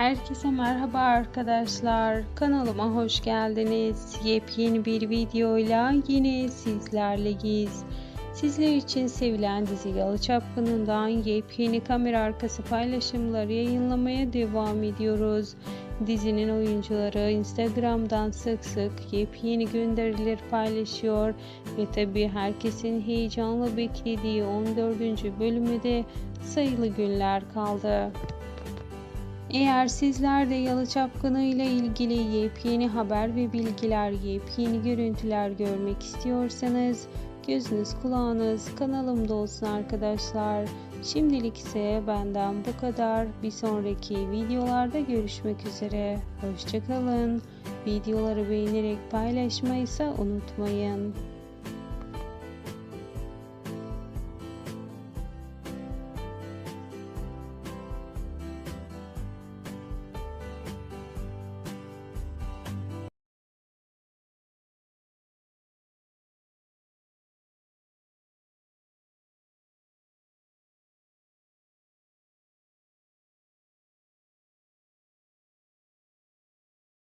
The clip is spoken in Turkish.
Herkese merhaba arkadaşlar. Kanalıma hoş geldiniz. Yepyeni bir videoyla yine sizlerleyiz. Sizler için sevilen dizi Yalı Çapkını'ndan yepyeni kamera arkası paylaşımları yayınlamaya devam ediyoruz. Dizinin oyuncuları Instagram'dan sık sık yepyeni gönderiler paylaşıyor ve tabi herkesin heyecanla beklediği 14. bölümü de sayılı günler kaldı. Eğer sizler de Yalı Çapkını ile ilgili yepyeni haber ve bilgiler, yepyeni görüntüler görmek istiyorsanız gözünüz kulağınız kanalımda olsun arkadaşlar. Şimdilik ise benden bu kadar. Bir sonraki videolarda görüşmek üzere. Hoşçakalın. Videoları beğenerek paylaşmayı ise unutmayın.